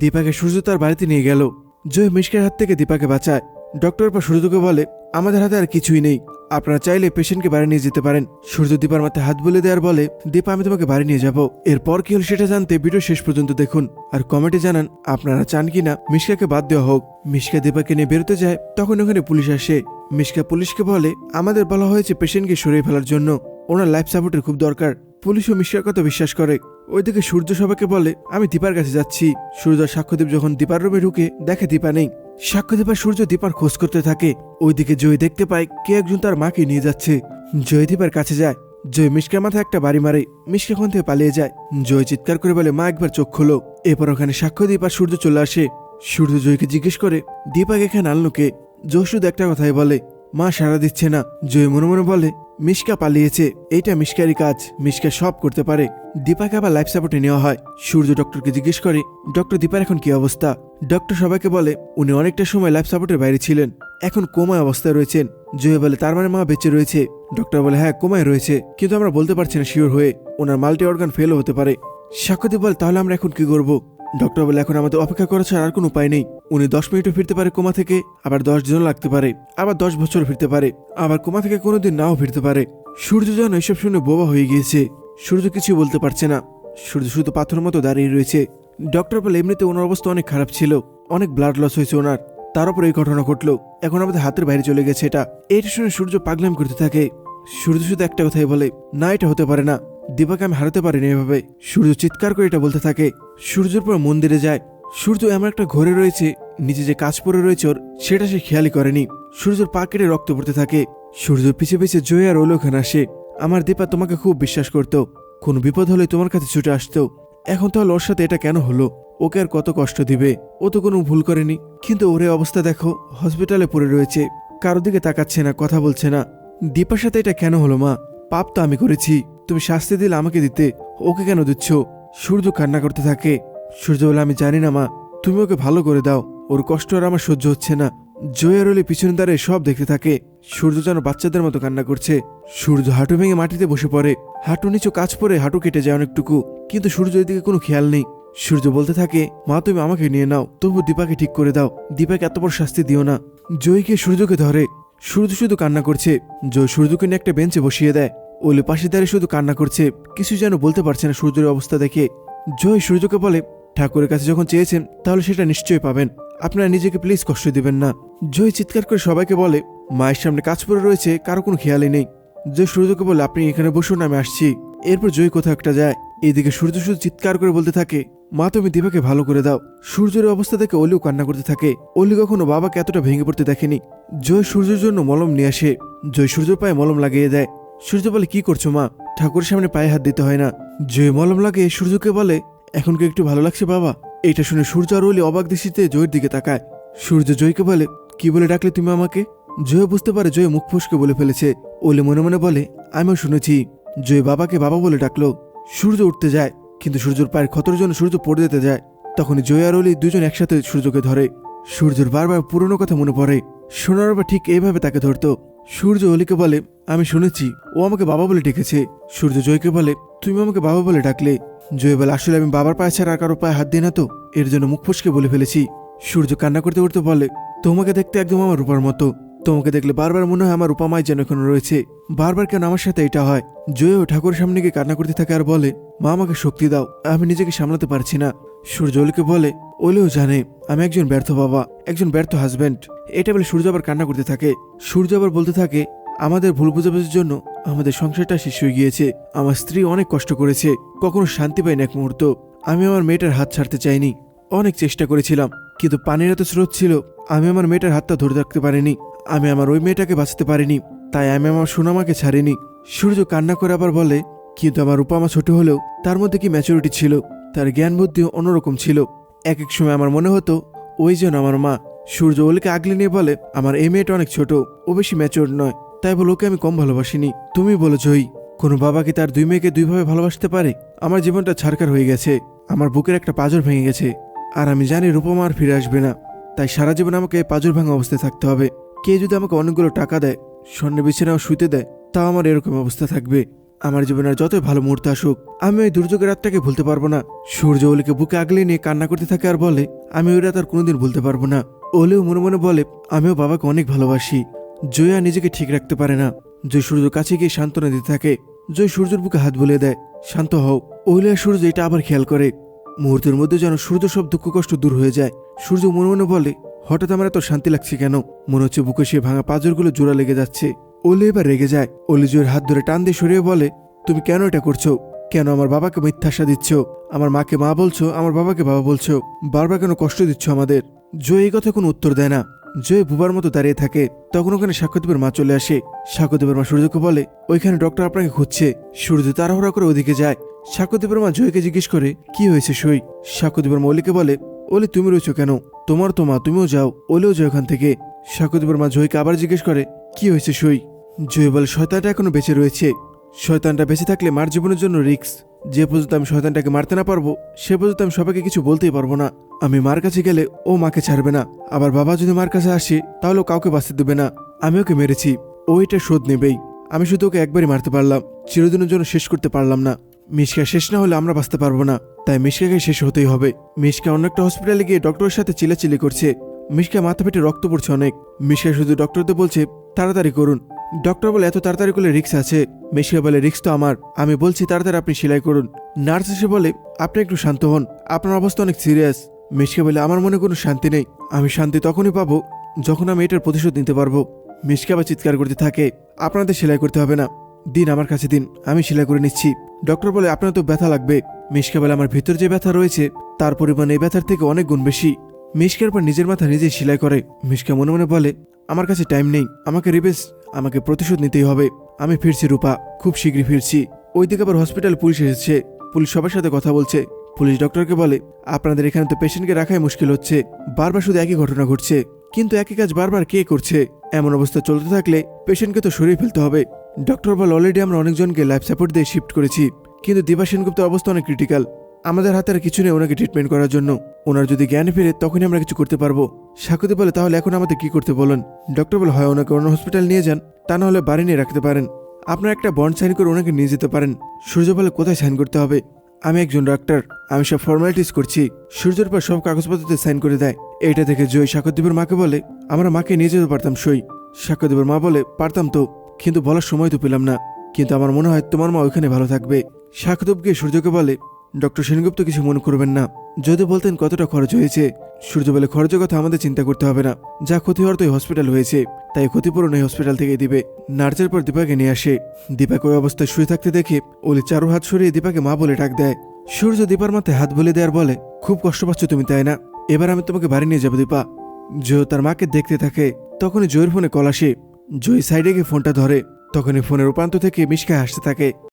দীপাকে সূর্য তার বাড়িতে নিয়ে গেল। জয় মিশকের হাত থেকে দীপাকে বাঁচায়। ডক্টর পর সূর্যকে বলে, আমাদের হাতে আর কিছুই নেই। আপনারা চাইলে পেশেন্টকে বাড়ি নিয়ে যেতে পারেন। সূর্য দীপার মাথায় হাত বলে দেওয়ার বলে, দীপা, আমি তোমাকে বাড়ি নিয়ে যাব। এরপর কি হল সেটা জানতে ভিডিও শেষ পর্যন্ত দেখুন। আর কমেন্টে জানান, আপনারা চান কিনা মিশকাকে বাদ দেওয়া হোক। মিশকা দীপাকে নিয়ে বেরোতে যায়, তখন ওখানে পুলিশ আসে। মিশকা পুলিশকে বলে, আমাদের বলা হয়েছে পেশেন্টকে সরিয়ে ফেলার জন্য। ওনার লাইফ সাপোর্টের খুব দরকার। পুলিশও মিশকার কথা বিশ্বাস করে। ওইদিকে সূর্য সবাকে বলে, আমি দীপার কাছে যাচ্ছি। সূর্য সাক্ষ্যদীপ যখন দীপার রুমে ঢুকে, দেখে দীপা নেই। সাক্ষ্যদীপ আর সূর্য দীপার খোঁজ করতে থাকে। ওইদিকে জয় দেখতে পায়, কে একজন তার মাকে নিয়ে যাচ্ছে। জয় দীপার কাছে যায়। জয় মিশকার মাথায় একটা বাড়ি মারে, মিশকা ওখান থেকে পালিয়ে যায়। জয় চিৎকার করে বলে, মা, একবার চোখ খোলো। এরপর ওখানে সাক্ষ্যদীপ আর সূর্য চলে আসে। সূর্য জয়কে জিজ্ঞেস করে দীপাকে এখানে আনলো কে? জয় শুধু একটা কথাই বলে মা সাড়া দিচ্ছে না। জয় মনে মনে বলে, মিশকা পালিয়েছে। এইটা মিশকারই কাজ। মিশকা সব করতে পারে। দীপাকে আবার লাইফ সাপোর্টে নেওয়া হয়। সূর্য ডক্টরকে জিজ্ঞেস করে ডক্টর দীপার এখন কি অবস্থা? ডক্টর সবাইকে বলে, উনি অনেকটা সময় লাইফ সাপোর্টের বাইরে ছিলেন। এখন কোমায় অবস্থায় রয়েছেন। জয় বলে, তার মানে মা বেঁচে রয়েছে। ডক্টর বলে হ্যাঁ কোমায় রয়েছে। কিন্তু আমরা বলতে পারছি না শিওর হয়ে। ওনার মাল্টি অর্গান ফেলও হতে পারে। সাক্ষ্যদীপ বলে, তাহলে আমরা এখন কি করব? ডক্টর বলে, এখন আমাদের অপেক্ষা করা ছাড়া আর কোনো উপায় নেই। উনি দশ মিনিটও ফিরতে পারে কোমা থেকে, আবার দশ দিনও লাগতে পারে, আবার দশ বছর ফিরতে পারে, আবার কোমা থেকে কোনোদিন নাও ফিরতে পারে। সূর্য যেন এসব শুনে বোবা হয়ে গিয়েছে। সূর্য কিছু বলতে পারছে না। সূর্য শুধু পাথরের মতো দাঁড়িয়ে রয়েছে। ডক্টর বলে এমনিতে ওনার অবস্থা অনেক খারাপ ছিল। অনেক ব্লাড লস হয়েছে ওনার। তার উপর এই ঘটনা ঘটলো। এখন আমাদের হাতের বাইরে চলে গেছে এটা। এটা শুনে সূর্য পাগলাম করতে থাকে। সূর্য শুধু একটা কথাই বলে, না, এটা হতে পারে না। দীপাকে আমি হারাতে পারিনি এভাবে। সূর্য চিৎকার করে এটা বলতে থাকে। সূর্যের পর মন্দিরে যায়। সূর্য এমন একটা ঘরে রয়েছে, নিচে যে কাজ পড়ে রয়েছে ওর, সেটা সে খেয়ালই করেনি। সূর্যের পা কেটে রক্ত পড়তে থাকে। সূর্য পিছে পিছে জয় আর ওলো ওখানে আসে। আমার দীপা তোমাকে খুব বিশ্বাস করতো। কোনো বিপদ হলে তোমার কাছে ছুটে আসতো। এখন তাহলে ওর সাথে এটা কেন হলো? ওকে আর কত কষ্ট দিবে? ও তো কোনো ভুল করেনি। কিন্তু ওরে অবস্থা দেখো হসপিটালে পড়ে রয়েছে। কারও দিকে তাকাচ্ছে না, কথা বলছে না। দীপার সাথে এটা কেন হলো, মা? পাপ তো আমি করেছি। তুমি শাস্তি দিলে আমাকে দিতে। ওকে কেন দিচ্ছ? সূর্য কান্না করতে থাকে। সূর্য বলে, আমি জানি না, মা। তুমি ওকে ভালো করে দাও। ওর কষ্ট আর আমার সহ্য হচ্ছে না। জয়ের অলি পিছনে দাঁড়িয়ে সব দেখতে থাকে। সূর্য যেন বাচ্চাদের মতো কান্না করছে। সূর্য হাঁটু ভেঙে মাটিতে বসে পড়ে। হাঁটু নিচু কাজ পরে হাঁটু কেটে যায় অনেকটুকু। কিন্তু সূর্য এদিকে কোনো খেয়াল নেই। সূর্য বলতে থাকে, মা, তুমি আমাকে নিয়ে নাও। তবু দীপাকে ঠিক করে দাও। দীপাকে এত বড় শাস্তি দিও না। জয়কে সূর্যকে ধরে। সূর্য শুধু কান্না করছে। জয় সূর্যকে নিয়ে একটা বেঞ্চে বসিয়ে দেয়। ওলি পাশে দাঁড়িয়ে শুধু কান্না করছে। কিছু যেন বলতে পারছে না সূর্যের অবস্থা দেখে। জয় সূর্যকে বলে ঠাকুরের কাছে যখন চেয়েছেন, তাহলে সেটা নিশ্চয়ই পাবেন। আপনারা নিজেকে প্লিজ কষ্ট দিবেন না। জয় চিৎকার করে সবাইকে বলে, মায়ের সামনে কাজ পড়ে রয়েছে, কারও কোনো খেয়ালই নেই। জয় সূর্যকে বলে, আপনি এখানে বসুন, আমি আসছি। এরপর জয় কোথাও একটা যায়। এদিকে সূর্য শুধু চিৎকার করে বলতে থাকে, মা, তুমি দীপাকে ভালো করে দাও। সূর্যের অবস্থা দেখে অলিও কান্না করতে থাকে। অলি কখনো বাবাকে এতটা ভেঙে পড়তে দেখেনি। জয় সূর্যের জন্য মলম নিয়ে আসে। জয় সূর্যর পায়ে মলম লাগিয়ে দেয়। সূর্য বলে, কি করছ মা? ঠাকুরের সামনে পায়ে হাত দিতে হয় না। জয় মলম লাগিয়ে সূর্যকে বলে এখন কি একটু ভালো লাগছে বাবা? এটা শুনে সূর্য আর অলি অবাক দৃষ্টিতে জয়ের দিকে তাকায়। সূর্য জয়কে বলে, কি বলে ডাকলে তুমি আমাকে? জয় বুঝতে পারে জয় মুখ ফুসকে বলে ফেলেছে। ওলি মনে মনে বলে, আমিও শুনেছি। জয় বাবাকে বাবা বলে ডাকলো। সূর্য উঠতে যায়, কিন্তু সূর্যর পায়ের ক্ষতর জন্য সূর্য পড়ে যেতে যায়। তখনই জয় আর অলি দুজন একসাথে সূর্যকে ধরে। সূর্যের বারবার পুরনো কথা মনে পড়ে। সোনার বাবা ঠিক এইভাবে তাকে ধরতো। সূর্য অলিকে বলে, আমি শুনেছি, ও আমাকে বাবা বলে ডেকেছে। সূর্য জয়কে বলে, তুমি আমাকে বাবা বলে ডাকলে। জয় বলে, আসলে আমি বাবার পায়ে ছাড়া আর কারও পায়ে হাত দিই না তো? এর জন্য মুখ ফুসকে বলে ফেলেছি। সূর্য কান্না করতে করতে বলে, তোমাকে দেখতে একদম আমার রূপার মতো। তোমাকে দেখলে বারবার মনে হয় আমার রূপামায় যেন এখনও রয়েছে। বারবার কেন আমার সাথে এটা হয়? জয়ও ঠাকুরের সামনে গিয়ে কান্না করতে থাকে আর বলে, মা, আমাকে শক্তি দাও। আমি নিজেকে সামলাতে পারছি না। সূর্য অলিকে বলে ওলেও জানে, আমি একজন ব্যর্থ বাবা, একজন ব্যর্থ হাজব্যান্ড এটা বলে সূর্য আবার কান্না করতে থাকে। সূর্য আবার বলতে থাকে, আমাদের ভুল বোঝাবুঝির জন্য আমাদের সংসারটা শেষ হয়ে গিয়েছে। আমার স্ত্রী অনেক কষ্ট করেছে। কখনো শান্তি পাইনি এক মুহূর্ত। আমি আমার মেয়েটার হাত ছাড়তে চাইনি। অনেক চেষ্টা করেছিলাম, কিন্তু পানির এত স্রোত ছিল, আমি আমার মেয়েটার হাতটা ধরে রাখতে পারিনি। আমি আমার ওই মেয়েটাকে বাঁচাতে পারিনি, তাই আমি আমার সোনামাকে ছাড়িনি। সূর্য কান্না করে আবার বলে, কিন্তু আমার রূপামা ছোট হলেও তার মধ্যে কি ম্যাচুরিটি ছিল? তার জ্ঞান বুদ্ধিও অন্যরকম ছিল। এক এক সময় আমার মনে হতো, ওই যেন আমার মা সূর্য ওলিকে আগলে নিয়ে বলে, আমার এই মেয়েটা অনেক ছোট, ও বেশি ম্যাচিওর নয়। তাই বলে ওকে আমি কম ভালোবাসিনি। তুমি বলো জয়ী কোনো বাবা কি তার দুই মেয়েকে দুইভাবে ভালোবাসতে পারে? আমার জীবনটা ছারকার হয়ে গেছে। আমার বুকের একটা পাজর ভেঙে গেছে। আর আমি জানি রূপমা আর ফিরে আসবে না। তাই সারা জীবন আমাকে পাজর ভাঙা অবস্থায় থাকতে হবে। কে যদি আমাকে অনেকগুলো টাকা দেয় স্বর্ণে বিছানাও শুতে দেয়, তাও আমার এরকম অবস্থা থাকবে। আমার জীবনের যতই ভালো মুহূর্ত আসুক, আমি ওই দুর্যোগের রাতটাকে ভুলতে পারব না। সূর্য অলিকে বুকে আগলে নিয়ে কান্না করতে থাকে আর বলে, আমি ওই রাত আর কোনোদিন ভুলতে পারব না। অলিও মনে মনে বলে, আমিও বাবাকে অনেক ভালোবাসি। জয়া নিজেকে ঠিক রাখতে পারে না। জয় সূর্যর কাছে গিয়ে সান্ত্বনা দিতে থাকে। জয় সূর্যের বুকে হাত বুলিয়ে দেয়, শান্ত হও। ওইলে আর সূর্য এটা আবার খেয়াল করে। মুহূর্তের মধ্যে যেন সূর্য সব দুঃখ কষ্ট দূর হয়ে যায়। সূর্য মনে মনে বলে, হঠাৎ আমার এত শান্তি লাগছে কেন? মনে হচ্ছে বুকে সে ভাঙা পাঁজরগুলো জোড়া লেগে যাচ্ছে। ওলি এবার রেগে যায়। অলি জয়ের হাত ধরে টান দিয়ে সরিয়ে বলে, তুমি কেন এটা করছ? কেন আমার বাবাকে মিথ্যাশা দিচ্ছ? আমার মাকে মা বলছো, আমার বাবাকে বাবা বলছো। বারবার কেন কষ্ট দিচ্ছ আমাদের? জয় এই কথা কোনো উত্তর দেয় না। জয় বুবার মতো দাঁড়িয়ে থাকে। তখন ওখানে সাক্ষ্যদেবের মা চলে আসে। সাক্ষ্যদেবের মা সূর্যকে বলে, ওইখানে ডক্টর আপনাকে খুঁজছে। সূর্য তাড়াহুড়া করে ওদিকে যায়। সাক্ষ্যদেবের মা জয়কে জিজ্ঞেস করে, কি হয়েছে সই? মা অলিকে বলে, ওলি তুমি রয়েছো কেন? তোমার তো মা, তুমিও যাও। ওলেও যাও ওখান থেকে। সাক্ষ্যদেবের মা জয়কে আবার জিজ্ঞেস করে, কি হয়েছে সই? জয় বলে শয়তানটা এখনও বেঁচে রয়েছে। শয়তানটা বেঁচে থাকলে মার জীবনের জন্য রিক্স যে পর্যন্ত আমি শয়তানটাকে মারতে না পারব, সে পর্যন্ত আমি সবাইকে কিছু বলতেই পারব না। আমি মার কাছে গেলে ও মাকে ছাড়বে না। আবার বাবা যদি মার কাছে আসে, তাহলে কাউকে বাঁচতে দেবে না। আমি ওকে মেরেছি। ও এটা শোধ নেবেই। আমি শুধু ওকে একবারই মারতে পারলাম। চিরদিনের জন্য শেষ করতে পারলাম না। মিশকা শেষ না হলে আমরা বাঁচতে পারব না। তাই মিশকাকে শেষ হতেই হবে। মিশকা অন্য একটা হসপিটালে গিয়ে ডক্টরের সাথে চিলাচিলি করছে। মিশকা মাথা পেটে রক্ত পড়ছে অনেক। মিশকা শুধু ডক্টরদের বলছে, তাড়াতাড়ি করুন। ডক্টর বলে, এত তাড়াতাড়ি করলে রিক্স আছে? মিশকা বলে রিক্স তো আমার। আমি বলছি, তাড়াতাড়ি আপনি সেলাই করুন। নার্স এসে বলে, আপনি একটু শান্ত হন। আপনার অবস্থা অনেক সিরিয়াস। মিশকা বলে, আমার মনে কোনো শান্তি নেই। আমি শান্তি তখনই পাবো যখন আমি এটার প্রতিশোধ নিতে পারব। মিশকা আবার চিৎকার করতে থাকে, আপনাদের সেলাই করতে হবে না। দিন আমার কাছে দিন। আমি সেলাই করে নিচ্ছি। ডক্টর বলে, আপনার তো ব্যথা লাগবে। মিশকা বলে, আমার ভিতর যে ব্যথা রয়েছে, তার পরিমাণ এই ব্যথার থেকে অনেক গুণ বেশি। মিশকার পর নিজের মাথা নিজেই সেলাই করে। মিশকা মনে মনে বলে, আমার কাছে টাইম নেই। আমাকে রিবেস আমাকে প্রতিশোধ নিতেই হবে। আমি ফিরছি, রূপা। খুব শীঘ্রই ফিরছি। ওইদিকে আবার হসপিটাল পুলিশ এসেছে। পুলিশ সবার সাথে কথা বলছে। পুলিশ ডক্টরকে বলে, আপনাদের এখানে তো পেশেন্টকে রাখাই মুশকিল হচ্ছে। বারবার শুধু একই ঘটনা ঘটছে। কিন্তু একই কাজ বারবার কে করছে? এমন অবস্থা চলতে থাকলে পেশেন্টকে তো সরিয়ে ফেলতে হবে। ডক্টর বল অলরেডি আমরা অনেকজনকে লাইফ সাপোর্ট দিয়ে শিফট করেছি। কিন্তু দিবা সেনগুপ্তের অবস্থা অনেক ক্রিটিক্যাল আমাদের হাতে আর কিছু নেই ওনাকে ট্রিটমেন্ট করার জন্য। ওনার যদি জ্ঞান ফিরে, তখনই আমরা কিছু করতে পারব। সাকুতি বলে, তাহলে এখন আমাদের কি করতে বলেন? ডক্টর বলে, হয়, ওনাকে অন্য হসপিটাল নিয়ে যান। তা না হলে বাড়ি নিয়ে রাখতে পারেন। আপনার একটা বন্ড সাইন করে ওনাকে নিয়ে যেতে পারেন। সূর্য বলে, কোথায় সাইন করতে হবে? আমি একজন ডাক্তার আমি সব ফর্মালিটিস করছি। সূর্যের পর সব কাগজপত্রতে সাইন করে দেয়। এইটা দেখে জয় সাক্ষরদ্বীপের মাকে বলে, আমরা মাকে নিয়ে যেতে পারতাম সই। সাক্ষরদ্বীপের মা বলে, পারতাম তো, কিন্তু বলার সময় তো পেলাম না। কিন্তু আমার মনে হয় তোমার মা ওইখানে ভালো থাকবে। সাক্ষরদ্বীপ গিয়ে সূর্যকে বলে ডক্টর সেনগুপ্ত কিছু মনে করবেন না। যদি বলতেন কতটা খরচ হয়েছে সূর্য বলে খরচের কথা আমাদের চিন্তা করতে হবে না। যা ক্ষতি হওয়ার তো হসপিটাল হয়েছে, তাই ক্ষতিপূরণ এই হসপিটাল থেকে দিবে। নার্সের পর দীপাকে নিয়ে আসে। দীপাকে ওই অবস্থায় শুয়ে থাকতে দেখে ওলি চারু হাত সরিয়ে দীপাকে মা বলে ডাক দেয়, সূর্য দীপার মাথায় হাত বলে দেওয়ার বলে, খুব কষ্ট পাচ্ছ তুমি, তাই না? এবার আমি তোমাকে বাড়ি নিয়ে যাব দীপা। জয় তার মাকে দেখতে থাকে, তখনই জয়ের ফোনে কল আসে। জয় সাইডে গিয়ে ফোনটা ধরে, তখনই ফোনের উপান্ত থেকে মিশকায় হাসতে থাকে।